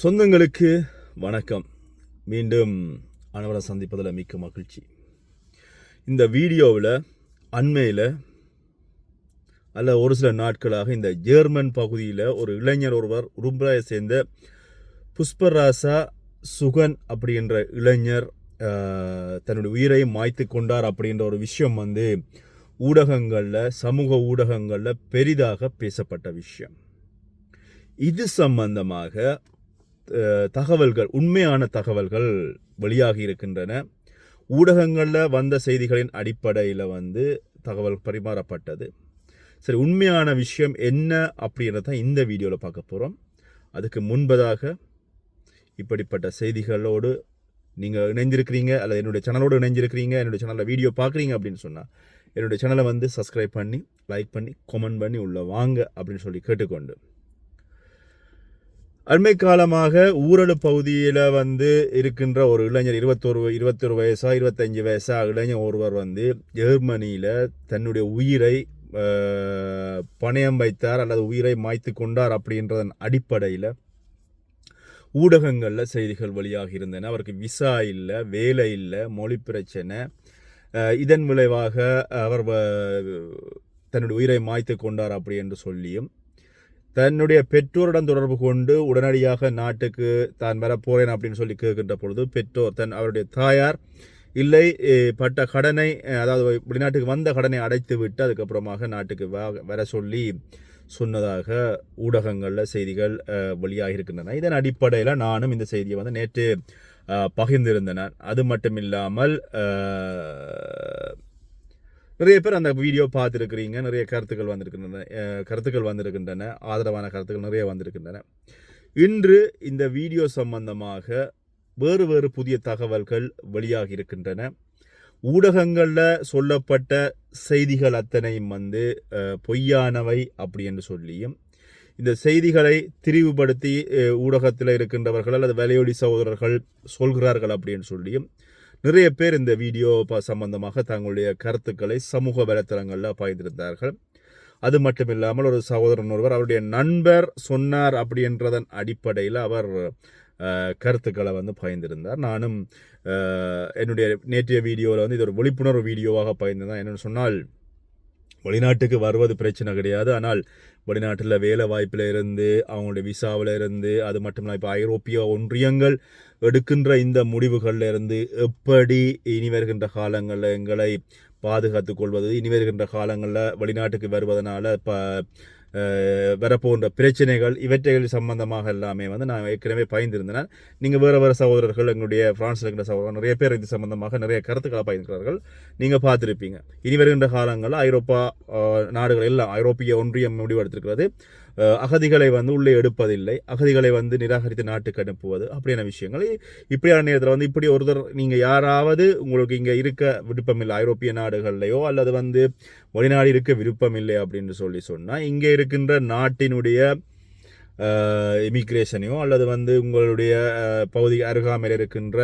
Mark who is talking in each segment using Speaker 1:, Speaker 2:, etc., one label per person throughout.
Speaker 1: சொந்தங்களுக்கு வணக்கம். மீண்டும் அனைவரை சந்திப்பதில் மிக்க மகிழ்ச்சி. இந்த வீடியோவில் அண்மையில் அல்ல ஒரு சில நாட்களாக இந்த ஜெர்மன் பகுதியில் ஒரு இளைஞர் ஒருவர் உரும்பராயை சேர்ந்த புஷ்பராசா சுகன் அப்படின்ற இளைஞர் தன்னுடைய உயிரை மாய்த்து கொண்டார் அப்படின்ற ஒரு விஷயம் வந்து ஊடகங்களில் சமூக ஊடகங்களில் பெரிதாக பேசப்பட்ட விஷயம். இது சம்பந்தமாக தகவல்கள் உண்மையான தகவல்கள் வெளியாகி இருக்கின்றன. ஊடகங்களில் வந்த செய்திகளின் அடிப்படையில் வந்து தகவல் பரிமாறப்பட்டது. சரி உண்மையான விஷயம் என்ன அப்படின்றத இந்த வீடியோவில் பார்க்க போகிறோம் அதுக்கு முன்பதாக இப்படிப்பட்ட செய்திகளோடு நீங்கள் இணைஞ்சிருக்கிறீங்க அல்லது என்னுடைய சேனலோடு இணைஞ்சிருக்கிறீங்க என்னுடைய சேனலில் வீடியோ பார்க்குறீங்க அப்படின்னு சொன்னால் என்னுடைய சேனலை வந்து சப்ஸ்கிரைப் பண்ணி லைக் பண்ணி கமெண்ட் பண்ணி உள்ளே வாங்க அப்படின்னு சொல்லி கேட்டுக்கொண்டு அண்மை காலமாக ஊரடு பகுதியில் வந்து இருக்கின்ற ஒரு இளைஞர் இருபத்தொரு இருபத்தொரு வயசா இருபத்தஞ்சு வயசா இளைஞர் ஒருவர் வந்து ஜெர்மனியில் தன்னுடைய உயிரை பணயம் வைத்தார் அல்லது உயிரை மாய்த்து கொண்டார் அப்படின்றதன் அடிப்படையில் ஊடகங்களில் செய்திகள் வெளியாக இருந்தன. அவருக்கு விசா இல்லை வேலை இல்லை மொழி பிரச்சனை. இதன் விளைவாக அவர் தன்னுடைய உயிரை மாய்த்து கொண்டார் அப்படி என்று சொல்லியும் தன்னுடைய பெற்றோருடன் தொடர்பு கொண்டு உடனடியாக நாட்டுக்கு தான் வரப்போறேன் அப்படின்னு சொல்லி கேட்கின்ற பொழுது பெற்றோர் தன் அவருடைய தாயார் இல்லை பட்ட கடனை அதாவது வெளிநாட்டுக்கு வந்த கடனை அடைத்து விட்டு அதுக்கப்புறமாக நாட்டுக்கு வர சொல்லி சொன்னதாக ஊடகங்களில் செய்திகள் அஹ், வெளியாகி இருக்கின்றன. இதன் அடிப்படையில் நானும் இந்த செய்தியை வந்து நேற்று பகிர்ந்திருந்தனர் அது மட்டும் இல்லாமல் நிறைய பேர் அந்த வீடியோ பார்த்துருக்கிறீங்க. நிறைய கருத்துக்கள் வந்திருக்கின்றன கருத்துக்கள் வந்திருக்கின்றன ஆதரவான கருத்துக்கள் நிறைய வந்திருக்கின்றன. இன்று இந்த வீடியோ சம்பந்தமாக வேறு வேறு புதிய தகவல்கள் வெளியாகி இருக்கின்றன. ஊடகங்களில் சொல்லப்பட்ட செய்திகள் அத்தனையும் வந்து பொய்யானவை அப்படி என்று சொல்லியும் இந்த செய்திகளை திரிவுபடுத்தி ஊடகத்தில் இருக்கின்றவர்கள் அல்லது வேலையொலி சகோதரர்கள் சொல்கிறார்கள் அப்படின்னு சொல்லியும் நிறைய பேர் இந்த வீடியோ ப- சம்பந்தமாக தங்களுடைய கருத்துக்களை சமூக வலைத்தளங்களில் பகிர்ந்திருந்தார்கள் அது மட்டும் இல்லாமல் ஒரு சகோதரன் ஒருவர் அவருடைய நண்பர் சொன்னார் அப்படின்றதன் அடிப்படையில் அவர் கருத்துக்களை வந்து பகிர்ந்திருந்தார் நானும் என்னுடைய நேற்றைய வீடியோவில் வந்து இது ஒரு விழிப்புணர்வு வீடியோவாக பகிர்ந்திருந்தேன் என்னென்னு சொன்னால் வெளிநாட்டுக்கு வருவது பிரச்சனை கிடையாது. ஆனால் வெளிநாட்டில் வேலை வாய்ப்பில் இருந்து அவங்களுடைய விசாவில் இருந்து அது மட்டும் இல்லாமல் இப்போ ஐரோப்பிய ஒன்றியங்கள் எடுக்கின்ற இந்த முடிவுகளில் இருந்து எப்படி இனி வருகின்ற காலங்களில் எங்களை பாதுகாத்துக் கொள்வது இனி வருகின்ற காலங்களில் வெளிநாட்டுக்கு வருவதனால இப்போ வரப்போன்ற பிரச்சனைகள் இவற்றைகள் சம்பந்தமாக எல்லாமே வந்து நான் ஏற்கனவே பயந்திருந்தேன் நீங்கள் வேறு வேறு சகோதரர்கள் எங்களுடைய ஃப்ரான்ஸில் இருக்கிற சகோதரர்கள் நிறைய பேர் இது சம்பந்தமாக நிறைய கருத்துக்களை பயந்துக்கிறார்கள் நீங்கள் பார்த்துருப்பீங்க. இனி வருகின்ற காலங்களில் ஐரோப்பா நாடுகள் எல்லாம் ஐரோப்பிய ஒன்றியம் முடிவெடுத்திருக்கிறது. அகதிகளை வந்து உள்ளே எடுப்பதில்லை. அகதிகளை வந்து நிராகரித்து நாட்டுக்கு அனுப்புவது அப்படியான விஷயங்கள். இப்படியான நேரத்தில் வந்து இப்படி ஒருத்தர் நீங்கள் யாராவது உங்களுக்கு இங்கே இருக்க விருப்பம் இல்லை ஐரோப்பிய நாடுகள்லையோ அல்லது வந்து வெளிநாடு இருக்க விருப்பம் இல்லை அப்படின்னு சொல்லி சொன்னால் இங்கே இருக்கின்ற நாட்டினுடைய இமிக்ரேஷனையோ அல்லது வந்து உங்களுடைய பகுதி அருகாமையில் இருக்கின்ற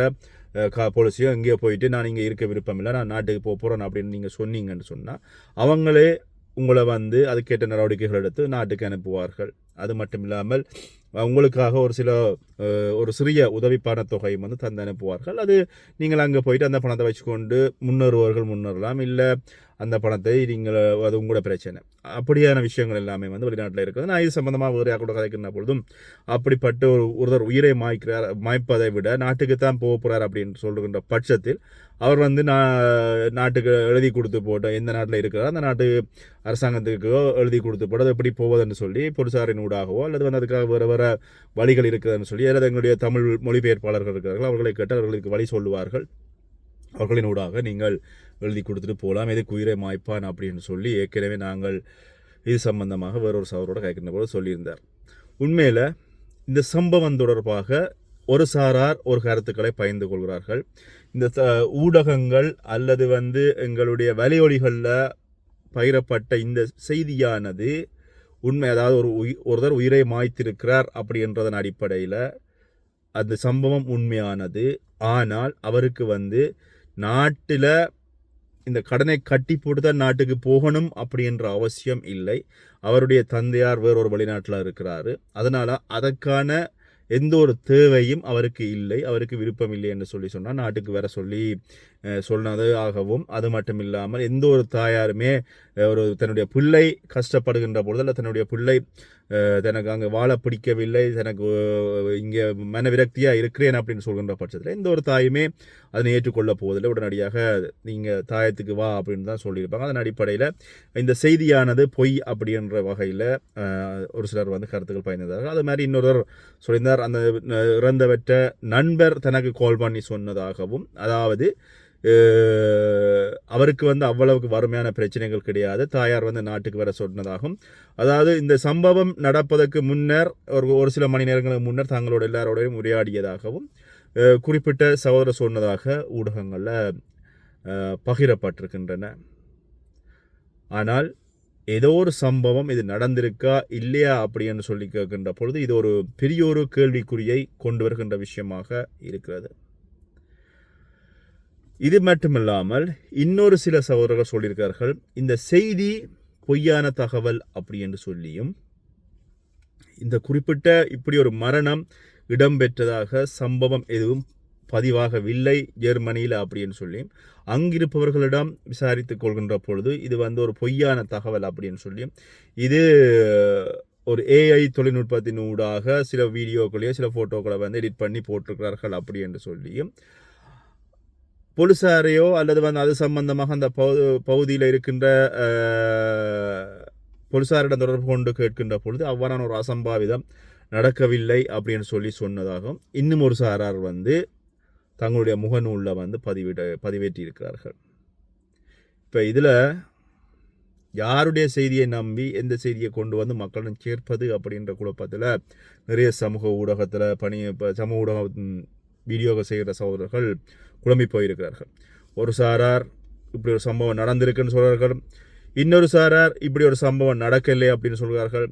Speaker 1: கா போலீஸையோ எங்கேயோ போயிட்டு நான் இங்கே இருக்க விருப்பம் இல்லை நான் நாட்டுக்கு போக போகிறேன் அப்படின்னு நீங்கள் சொன்னீங்கன்னு சொன்னால் அவங்களே உங்களை வந்து அதுக்கேற்ற நடவடிக்கைகள் எடுத்து நாட்டுக்கு அனுப்புவார்கள். அது மட்டும் இல்லாமல் உங்களுக்காக ஒரு சில ஒரு சிறிய உதவி பணத்தொகையும் வந்து தந்து அனுப்புவார்கள். அது நீங்கள் அங்கே போயிட்டு அந்த பணத்தை வச்சுக்கொண்டு முன்னேறுவர்கள் முன்னேறலாம். இல்லை அந்த பணத்தை நீங்கள் அது உங்களோட பிரச்சனை. அப்படியான விஷயங்கள் எல்லாமே வந்து வெளிநாட்டில் இருக்குது. நான் இது சம்மந்தமாக வேறு கூட கதைக்கின்ற பொழுதும் அப்படிப்பட்ட ஒரு ஒருத்தர் உயிரை மாய்க்கிறார் மாய்ப்பதை விட நாட்டுக்கு தான் போக போகிறார் அப்படின்னு சொல்கின்ற பட்சத்தில் அவர் வந்து நான் நாட்டுக்கு எழுதி கொடுத்து போட்ட எந்த நாட்டில் இருக்கிறார் அந்த நாட்டு அரசாங்கத்துக்கோ எழுதி கொடுத்து போட்டு அது எப்படி போவதுன்னு சொல்லி பொருசாரின் ஊடாகவோ அல்லது வந்து அதுக்காக வேறு வேறு வழிகள் இருக்குதுன்னு சொல்லி அல்லது எங்களுடைய தமிழ் மொழிபெயர்ப்பாளர்கள் இருக்கிறார்கள் அவர்களை கேட்டு அவர்களுக்கு வழி சொல்லுவார்கள். அவர்களின் ஊடாக நீங்கள் எழுதி கொடுத்துட்டு போகலாம் எதுக்கு உயிரை மாய்ப்பான் அப்படின்னு சொல்லி ஏற்கனவே நாங்கள் இது சம்பந்தமாக வேறொரு சவரோட கைக்கிட்ட போது சொல்லியிருந்தார். உண்மையில் இந்த சம்பவம் தொடர்பாக ஒரு சாரார் ஒரு கருத்துக்களை பகிர்ந்து கொள்கிறார்கள். இந்த ச- ஊடகங்கள் அல்லது வந்து எங்களுடைய வலையொலிகளில் பகிரப்பட்ட இந்த செய்தியானது உண்மை அதாவது ஒரு உயி ஒருத்தர் உயிரை மாய்த்திருக்கிறார் அப்படின்றதன் அடிப்படையில் அந்த சம்பவம் உண்மையானது. ஆனால் அவருக்கு வந்து நாட்டில் இந்த கடனை கட்டி போட்டு தான் நாட்டுக்கு போகணும் அப்படின்ற அவசியம் இல்லை. அவருடைய தந்தையார் வேறொரு வெளிநாட்டில் இருக்கிறாரு. அதனால் அதற்கான எந்த ஒரு தேவையும் அவருக்கு இல்லை. அவருக்கு விருப்பம் இல்லை என்று சொல்லி சொன்னால் நாட்டுக்கு வர சொல்லி சொன்னது ஆகவும் அது மட்டும் இல்லாமல் எந்த ஒரு தாயாருமே ஒரு தன்னுடைய பிள்ளை கஷ்டப்படுகின்ற பொழுது அல்ல தன்னுடைய பிள்ளை தனக்கு அங்கே வாழ பிடிக்கவில்லை தனக்கு இங்கே மனவிரக்தியாக இருக்கிறேன் அப்படின்னு சொல்கின்ற பட்சத்தில் எந்த ஒரு தாயுமே அதனை ஏற்றுக்கொள்ள போவதில்லை. உடனடியாக நீங்கள் தாயத்துக்கு வா அப்படின்னு தான் சொல்லியிருப்பாங்க. அதன் அடிப்படையில் இந்த செய்தியானது பொய் அப்படின்ற வகையில் ஒரு சிலர் வந்து கருத்துக்கள் பயந்தார்கள் அது மாதிரி இன்னொருவர் சொல்லியிருந்தார். அந்த இறந்தவற்ற நண்பர் தனக்கு கால் பண்ணி சொன்னதாகவும் அதாவது அவருக்கு வந்து அவ்வளவுக்கு வறுமையான பிரச்சனைகள் கிடையாது. தாயார் வந்து நாட்டுக்கு வர சொன்னதாகவும் அதாவது இந்த சம்பவம் நடப்பதற்கு முன்னர் ஒரு ஒரு சில மணி நேரங்களுக்கு முன்னர் தங்களோட எல்லாரோடையும் உரையாடியதாகவும் குறிப்பிட்ட சகோதரர் சொன்னதாக ஊடகங்களில் பகிரப்பட்டிருக்கின்றன. ஆனால் ஏதோ ஒரு சம்பவம் இது நடந்திருக்கா இல்லையா அப்படின்னு சொல்லி கேட்கின்ற பொழுது இது ஒரு பெரிய ஒரு கேள்விக்குறியை கொண்டு வருகின்ற விஷயமாக இருக்கிறது. இது மட்டுமில்லாமல் இன்னொரு சில சகோதரர்கள் சொல்லியிருக்கார்கள் இந்த செய்தி பொய்யான தகவல் அப்படி என்று சொல்லியும் இந்த குறிப்பிட்ட இப்படி ஒரு மரணம் இடம்பெற்றதாக சம்பவம் எதுவும் பதிவாகவில்லை ஜெர்மனியில் அப்படின்னு சொல்லி அங்கிருப்பவர்களிடம் விசாரித்து கொள்கின்ற பொழுது இது வந்து ஒரு பொய்யான தகவல் அப்படின்னு சொல்லி இது ஒரு ஏஐ தொழில்நுட்பத்தின் ஊடாக சில வீடியோக்களையோ சில ஃபோட்டோக்களை வந்து எடிட் பண்ணி போட்டிருக்கிறார்கள் அப்படி என்று சொல்லியும் போலீசாரையோ அல்லது வந்து அது சம்பந்தமாக அந்த பகு பகுதியில் இருக்கின்ற அஹ், போலீசாரிடம் தொடர்பு கொண்டு கேட்கின்ற பொழுது அவ்வாறான ஒரு அசம்பாவிதம் நடக்கவில்லை அப்படின்னு சொல்லி சொன்னதாகவும் இன்னும் ஒரு சாரார் வந்து தங்களுடைய முகநூலில் வந்து பதிவிட பதிவேற்றி இருக்கிறார்கள் இப்போ இதில் யாருடைய செய்தியை நம்பி எந்த செய்தியை கொண்டு வந்து மக்களிடம் சேர்ப்பது அப்படின்ற குழப்பத்தில் நிறைய சமூக ஊடகத்தில் பணி இப்போ சமூக ஊடக ம், செய்கிற சகோதரர்கள் குழம்பி போயிருக்கிறார்கள். ஒரு சாரார் இப்படி ஒரு சம்பவம் நடந்திருக்குன்னு சொல்கிறார்கள் இன்னொரு சாரார் இப்படி ஒரு சம்பவம் நடக்கலை அப்படின்னு சொல்கிறார்கள்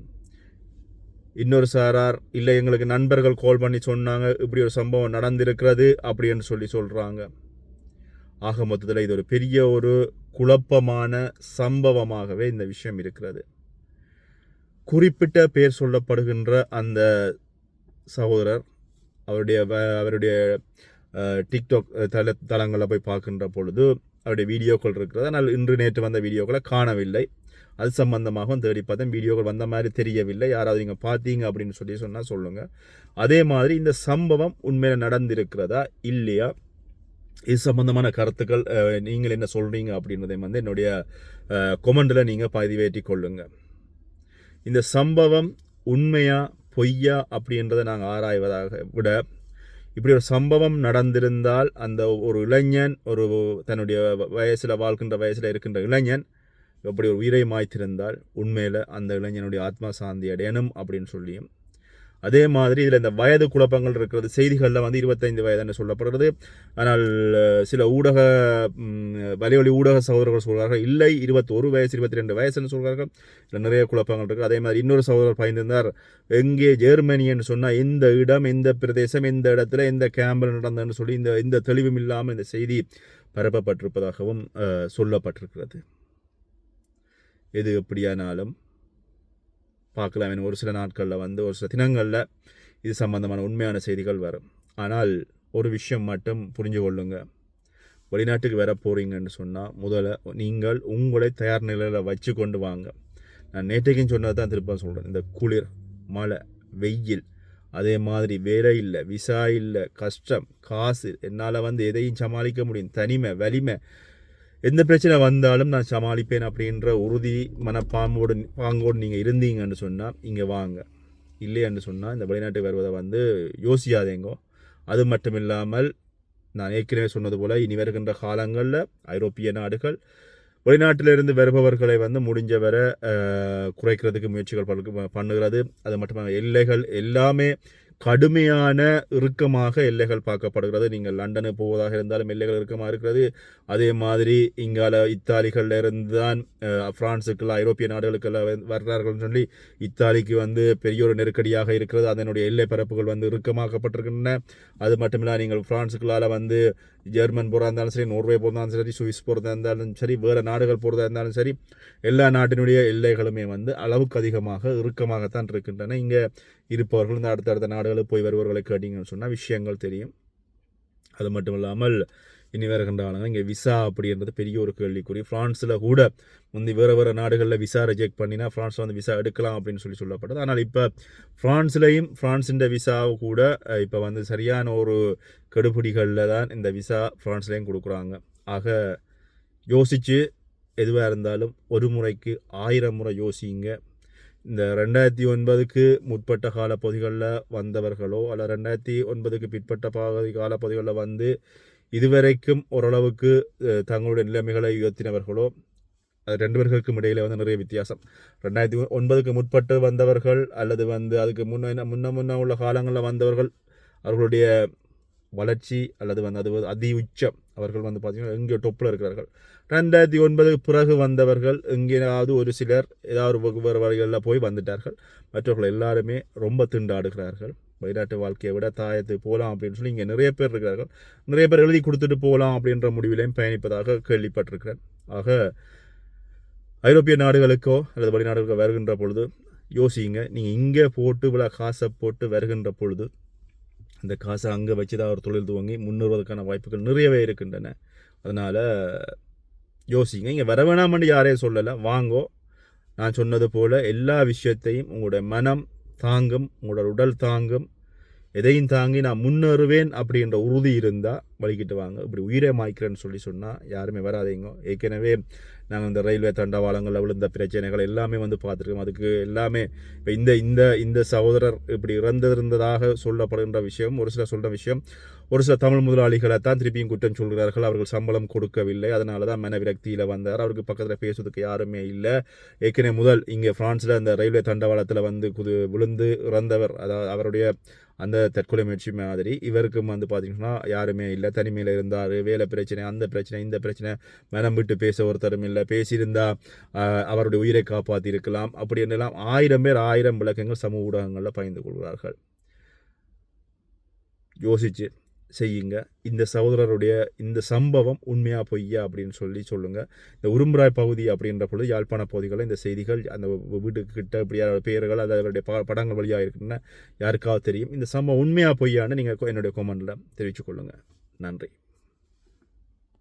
Speaker 1: இன்னொரு சாரார் இல்லை எங்களுக்கு நண்பர்கள் கால் பண்ணி சொன்னாங்க இப்படி ஒரு சம்பவம் நடந்திருக்கிறது அப்படின்னு சொல்லி சொல்கிறாங்க ஆக மொத்தத்தில் இது ஒரு பெரிய ஒரு குழப்பமான சம்பவமாகவே இந்த விஷயம் இருக்கிறது. குறிப்பிட்ட பேர் சொல்லப்படுகின்ற அந்த சகோதரர் அவருடைய வ- அவருடைய டிக்டாக் தள தளங்களில் போய் பார்க்கின்ற பொழுது அவருடைய வீடியோக்கள் இருக்கிறது. ஆனால் இன்று நேற்று வந்த வீடியோக்களை காணவில்லை. அது சம்பந்தமாகவும் தேடி பார்த்தேன். வீடியோக்கள் வந்த மாதிரி தெரியவில்லை. யாராவது நீங்கள் பார்த்தீங்க அப்படின்னு சொல்லி சொன்னால் சொல்லுங்கள் அதே மாதிரி இந்த சம்பவம் உண்மையில் நடந்திருக்கிறதா இல்லையா? இது சம்பந்தமான கருத்துக்கள் நீங்கள் என்ன சொல்கிறீங்க அப்படின்றதை வந்து என்னுடைய கொமெண்டில் நீங்கள் பதிவேற்றி கொள்ளுங்கள் இந்த சம்பவம் உண்மையாக பொய்யா அப்படின்றத நாங்கள் ஆராய்வதாக விட இப்படி ஒரு சம்பவம் நடந்திருந்தால் அந்த ஒரு இளைஞன் ஒரு தன்னுடைய வயசில் வாழ்கின்ற வயசில் இருக்கின்ற இளைஞன் எப்படி ஒரு உயிரை மாய்த்திருந்தால் உண்மையில் அந்த இளைஞனுடைய ஆத்மா சாந்தி அடையணும் அப்படின்னு சொல்லியும் அதே மாதிரி இதில் இந்த வயது குழப்பங்கள் இருக்கிறது செய்திகளில் வந்து இருபத்தைந்து வயதுன்னு சொல்லப்படுறது ஆனால் சில ஊடக ம், ஊடக சகோதரர்கள் சொல்கிறார்கள் இல்லை இருபத்தொரு வயசு இருபத்தி ரெண்டு வயசுன்னு சொல்கிறார்கள். இதில் நிறைய குழப்பங்கள் இருக்குது அதே மாதிரி இன்னொரு சகோதரர் பயந்திருந்தார். எங்கே ஜெர்மனின்னு சொன்னால் இந்த இடம் இந்த பிரதேசம் இந்த இடத்துல இந்த கேம்பில் நடந்ததுன்னு சொல்லி இந்த இந்த தெளிவும் இல்லாமல் இந்த செய்தி பரப்பப்பட்டிருப்பதாகவும் சொல்லப்பட்டிருக்கிறது. எது எப்படியானாலும் பார்க்கலாம். ஒரு சில நாட்களில் வந்து ஒரு சில தினங்களில் இது சம்பந்தமான உண்மையான செய்திகள் வரும். ஆனால் ஒரு விஷயம் மட்டும் புரிஞ்சு கொள்ளுங்க. வெளிநாட்டுக்கு வர போகிறீங்கன்னு சொன்னால் முதல்ல நீங்கள் உங்களை தயார் நிலையில் வச்சு கொண்டு வாங்க. நான் நேற்றைக்கும் சொன்னது தான் திருப்ப சொல்கிறேன் இந்த குளிர் மழை வெயில் அதே மாதிரி வேலை இல்லை விசா இல்லை கஷ்டம் காசு என்னால் வந்து எதையும் சமாளிக்க முடியும். தனிமை வலிமை எந்த பிரச்சனை வந்தாலும் நான் சமாளிப்பேன் அப்படின்ற உறுதி மனப்பாம்போடு பாங்கோடு நீங்கள் இருந்தீங்கன்னு சொன்னால் இங்கே வாங்க. இல்லைன்னு சொன்னால் இந்த வெளிநாட்டுக்கு வருவதை வந்து யோசியாதேங்கோ. அது மட்டும் இல்லாமல் நான் ஏற்கனவே சொன்னது போல் இனி வருகின்ற காலங்களில் ஐரோப்பிய நாடுகள் வெளிநாட்டிலிருந்து வருபவர்களை வந்து முடிஞ்சவரை குறைக்கிறதுக்கு முயற்சிகள் பண்ணுகிறது. அது மட்டும் எல்லைகள் எல்லாமே கடுமையான இறுக்கமாக எல்லைகள் பார்க்கப்படுகிறது. நீங்கள் லண்டனுக்கு போவதாக இருந்தாலும் எல்லைகள் இறுக்கமாக இருக்கிறது. அதே மாதிரி இங்கால இத்தாலிகளில் இருந்து தான் ஃப்ரான்ஸுக்கெல்லாம் ஐரோப்பிய நாடுகளுக்கெல்லாம் வந்து வர்றார்கள்னு சொல்லி இத்தாலிக்கு வந்து பெரிய ஒரு நெருக்கடியாக இருக்கிறது. அதனுடைய எல்லை பரப்புகள் வந்து இறுக்கமாக்கப்பட்டிருக்கின்றன. அது மட்டுமில்ல நீங்கள் ஃப்ரான்ஸுக்குள்ளால் வந்து ஜெர்மன் போகிறதா இருந்தாலும் சரி நோர்வே போகிறதா இருந்தாலும் சரி சுவிஸ் போகிறதா இருந்தாலும் சரி வேறு நாடுகள் போகிறதா இருந்தாலும் சரி எல்லா நாட்டினுடைய எல்லைகளுமே வந்து அளவுக்கு அதிகமாக இறுக்கமாகத்தான் இருக்கின்றன. இங்கே இருப்பவர்கள் இந்த அடுத்தடுத்த நாடுகளில் போய் வருபவர்களை கேட்டிங்கன்னு சொன்னால் விஷயங்கள் தெரியும். அது மட்டும் இல்லாமல் இனி வருகின்ற ஆளுங்க இங்கே விசா அப்படின்றது பெரிய ஒரு கேள்விக்குறி. ஃப்ரான்ஸில் கூட முந்தி வேறு வேறு நாடுகளில் விசா ரிஜெக்ட் பண்ணினா ஃப்ரான்ஸில் வந்து விசா எடுக்கலாம் அப்படின்னு சொல்லி சொல்லப்பட்டது. ஆனால் இப்போ ஃப்ரான்ஸ்லேயும் ஃப்ரான்ஸின் விசாவை கூட இப்போ வந்து சரியான ஒரு கெடுபிடிகளில் தான் இந்த விசா ஃப்ரான்ஸ்லேயும் கொடுக்குறாங்க. ஆக யோசித்து எதுவாக இருந்தாலும் ஒரு முறைக்கு ஆயிரம் முறை யோசிங்க. இந்த ரெண்டாயிரத்தி ஒன்பதுக்கு முற்பட்ட காலப்பகுதிகளில் வந்தவர்களோ அல்ல ரெண்டாயிரத்தி ஒன்பதுக்கு பிற்பட்ட பாதி காலப்பகுதிகளில் வந்து இதுவரைக்கும் ஓரளவுக்கு தங்களுடைய நிலைமைகளை உயர்த்தினவர்களோ அது ரெண்டு பேர்களுக்கும் இடையில வந்து நிறைய வித்தியாசம். ரெண்டாயிரத்தி ஒன்பதுக்கு முற்பட்டு வந்தவர்கள் அல்லது வந்து அதுக்கு முன்ன முன்ன முன்ன உள்ள காலங்களில் வந்தவர்கள் அவர்களுடைய வளர்ச்சி அல்லது வந்து அது அதி உச்சம். அவர்கள் வந்து பார்த்தீங்கன்னா இங்கே டொப்பில் இருக்கிறார்கள். ரெண்டாயிரத்தி ஒன்பதுக்கு பிறகு வந்தவர்கள் எங்கேயாவது ஒரு சிலர் ஏதாவது வேறு வழிகளில் போய் வந்துட்டார்கள். மற்றவர்கள் எல்லாருமே ரொம்ப திண்டாடுகிறார்கள். வெளிநாட்டு வாழ்க்கையை விட தாயத்து போகலாம் அப்படின்னு சொல்லி இங்கே நிறைய பேர் இருக்கிறார்கள். நிறைய பேர் எழுதி கொடுத்துட்டு போகலாம் அப்படின்ற முடிவிலையும் பயணிப்பதாக கேள்விப்பட்டிருக்கிறேன். ஆக ஐரோப்பிய நாடுகளுக்கோ அல்லது வெளிநாடுகளுக்கோ வருகின்ற பொழுது யோசிங்க நீங்கள் இங்கே போட்டு இவ்வளோ காசை போட்டு வருகின்ற பொழுது அந்த காசை அங்கே வச்சு தான் ஒரு தொழில் துவங்கி முன்னேறுவதற்கான வாய்ப்புகள் நிறையவே இருக்கின்றன. அதனால் யோசிங்க. இங்கே வர வேணாமன்னு யாரையும் சொல்லலை. வாங்கோ. நான் சொன்னது போல் எல்லா விஷயத்தையும் உங்களுடைய மனம் தாங்கும் உங்களோட உடல் தாங்கும் எதையும் தாங்கி நான் முன்னேறுவேன் அப்படின்ற உறுதி இருந்தால் வழிகிட்டு வாங்க. இப்படி உயிரை மாய்க்கிறேன்னு சொல்லி சொன்னால் யாருமே வராதீங்க. ஏற்கனவே நாங்கள் இந்த ரயில்வே தண்டவாளங்களில் விழுந்த பிரச்சனைகள் எல்லாமே வந்து பார்த்துருக்கோம். அதுக்கு எல்லாமே இப்போ இந்த இந்த இந்த சகோதரர் இப்படி இறந்திருந்ததாக சொல்லப்படுகின்ற விஷயம் ஒரு சில சொல்கிற விஷயம் ஒரு சில தமிழ் முதலாளிகளை தான் திருப்பியும் குற்றம் சொல்கிறார்கள். அவர்கள் சம்பளம் கொடுக்கவில்லை. அதனால தான் மன விரக்தியில் வந்தார். அவருக்கு பக்கத்தில் பேசுவதுக்கு யாருமே இல்லை. ஏற்கனவே முதல் இங்கே ஃப்ரான்ஸில் அந்த ரயில்வே தண்டவாளத்தில் வந்து குது விழுந்து இறந்தவர் அதாவது அவருடைய அந்த தற்கொலை முயற்சி மாதிரி இவருக்கும் வந்து பார்த்தீங்கன்னா யாருமே இல்லை. தனிமையில் இருந்தார். வேலை பிரச்சனை அந்த பிரச்சனை இந்த பிரச்சனை மனம் விட்டு பேச ஒருத்தரும் இல்லை. பேசியிருந்தால் அவருடைய உயிரை காப்பாற்றியிருக்கலாம் அப்படி என்னெல்லாம் ஆயிரம் பேர் ஆயிரம் விளக்கங்கள் சமூக ஊடகங்களில் பகிர்ந்து கொள்கிறார்கள். யோசிச்சு செய்யுங்க. இந்த சகோதரருடைய இந்த சம்பவம் உண்மையாக பொய்யா அப்படின்னு சொல்லி சொல்லுங்கள் இந்த உரும்புராய் பகுதி அப்படின்ற பொழுது யாழ்ப்பாண பகுதிகளில் இந்த செய்திகள் அந்த வீட்டுக்கு கிட்ட இப்படி யாரோட பெயர்கள் அது அவருடைய ப படங்கள் வழியாக இருக்குன்னு யாருக்காவது தெரியும். இந்த சம்பவம் உண்மையாக பொய்யான்னு நீங்கள் என்னுடைய கொமெண்டில் தெரிவித்துக்கொள்ளுங்கள் நன்றி.